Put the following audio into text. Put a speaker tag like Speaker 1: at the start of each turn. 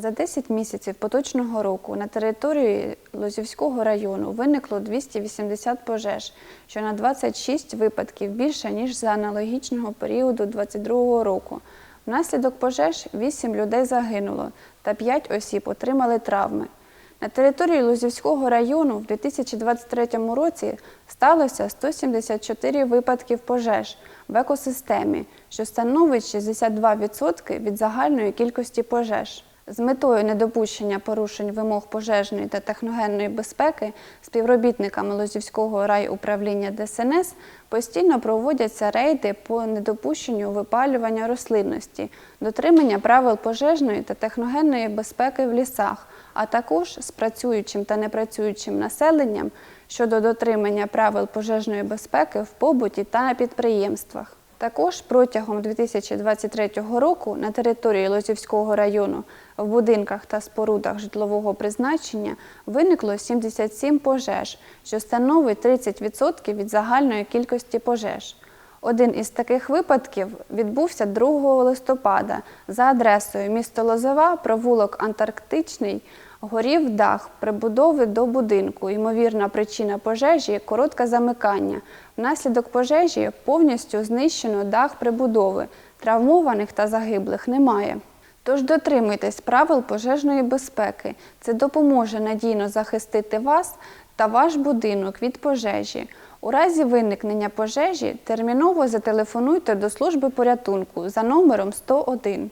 Speaker 1: За 10 місяців поточного року на території Лозівського району виникло 280 пожеж, що на 26 випадків більше, ніж за аналогічного періоду 2022 року. Внаслідок пожеж 8 людей загинуло та 5 осіб отримали травми. На території Лозівського району в 2023 році сталося 174 випадків пожеж в екосистемі, що становить 62% від загальної кількості пожеж. З метою недопущення порушень вимог пожежної та техногенної безпеки співробітниками Лозівського райуправління ДСНС постійно проводяться рейди по недопущенню випалювання рослинності, дотримання правил пожежної та техногенної безпеки в лісах, а також з працюючим та непрацюючим населенням щодо дотримання правил пожежної безпеки в побуті та на підприємствах. Також протягом 2023 року на території Лозівського району в будинках та спорудах житлового призначення виникло 77 пожеж, що становить 30% від загальної кількості пожеж. Один із таких випадків відбувся 2 листопада за адресою місто Лозова, провулок Антарктичний, горів дах прибудови до будинку. Ймовірна причина пожежі коротке замикання. Внаслідок пожежі повністю знищено дах прибудови. Травмованих та загиблих немає. Тож дотримуйтесь правил пожежної безпеки. Це допоможе надійно захистити вас та ваш будинок від пожежі. У разі виникнення пожежі терміново зателефонуйте до служби порятунку за номером 101.